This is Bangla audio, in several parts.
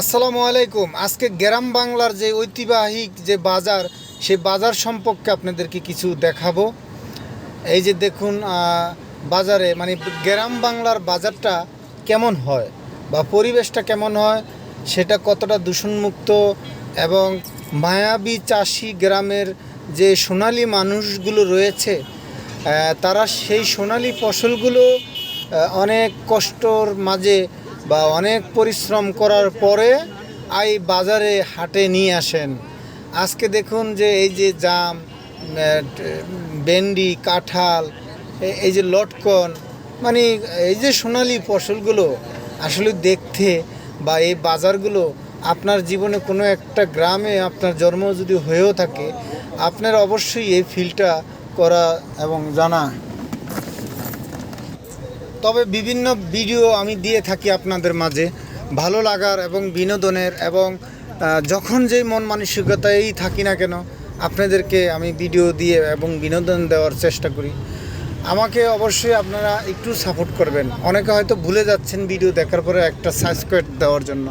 আসসালামু আলাইকুম। আজকে গ্রাম বাংলার যে ঐতিহাসিক যে বাজার, সেই বাজার সম্পর্কে আপনাদেরকে কিছু দেখাবো। এই যে দেখুন বাজারে মানে গ্রাম বাংলার বাজারটা কেমন হয় বা পরিবেশটা কেমন হয়, সেটা কতটা দূষণমুক্ত এবং মায়াবী চাষি গ্রামের যে সোনালি মানুষগুলো রয়েছে তারা সেই সোনালি ফসলগুলো অনেক কষ্টর মাঝে বা অনেক পরিশ্রম করার পরে এই বাজারে হাটে নিয়ে আসেন। আজকে দেখুন যে এই যে জাম ভেন্ডি, কাঁঠাল এই যে লটকন মানে এই যে সোনালি ফসলগুলো আসলে দেখতে বা এই বাজারগুলো আপনার জীবনে কোনো একটা গ্রামে আপনার জন্ম যদি হয়েও থাকে, আপনার অবশ্যই এই ফিলটা করা এবং জানা। তবে বিভিন্ন ভিডিও আমি দিয়ে থাকি আপনাদের মাঝে। ভালো লাগার এবং বিনোদনের এবং যখন যেই মন মানসিকতায় থাকি না কেন, আপনাদেরকে আমি ভিডিও দিয়ে এবং বিনোদন দেওয়ার চেষ্টা করি। আমাকে অবশ্যই আপনারা একটু সাপোর্ট করবেন। অনেকে হয়তো ভুলে যাচ্ছেন ভিডিও দেখার পরে একটা সাবস্ক্রাইব দেওয়ার জন্য।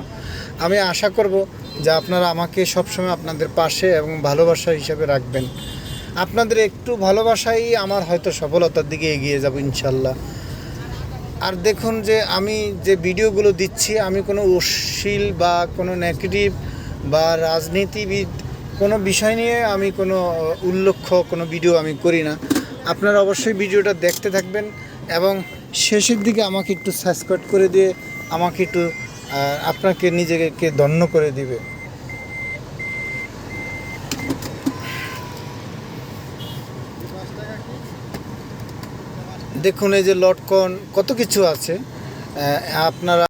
আমি আশা করব যে আপনারা আমাকে সবসময় আপনাদের পাশে এবং ভালোবাসা হিসাবে রাখবেন। আপনাদের একটু ভালোবাসাই আমার হয়তো সফলতার দিকে এগিয়ে যাব ইনশাল্লাহ। আর দেখুন যে আমি যে ভিডিওগুলো দিচ্ছি, আমি কোনো অশ্লীল বা কোনো নেগেটিভ বা রাজনীতিবিদ কোনো বিষয় নিয়ে আমি কোনো উল্লেখ্য কোনো ভিডিও আমি করি না। আপনারা অবশ্যই ভিডিওটা দেখতে থাকবেন এবং শেষের দিকে আমাকে একটু সাবস্ক্রাইব করে দিয়ে আমাকে একটু আপনাকে নিজেকে ধন্য করে দিবে। দেখুন এই যে লটকন কত কিছু আছে। আপনারা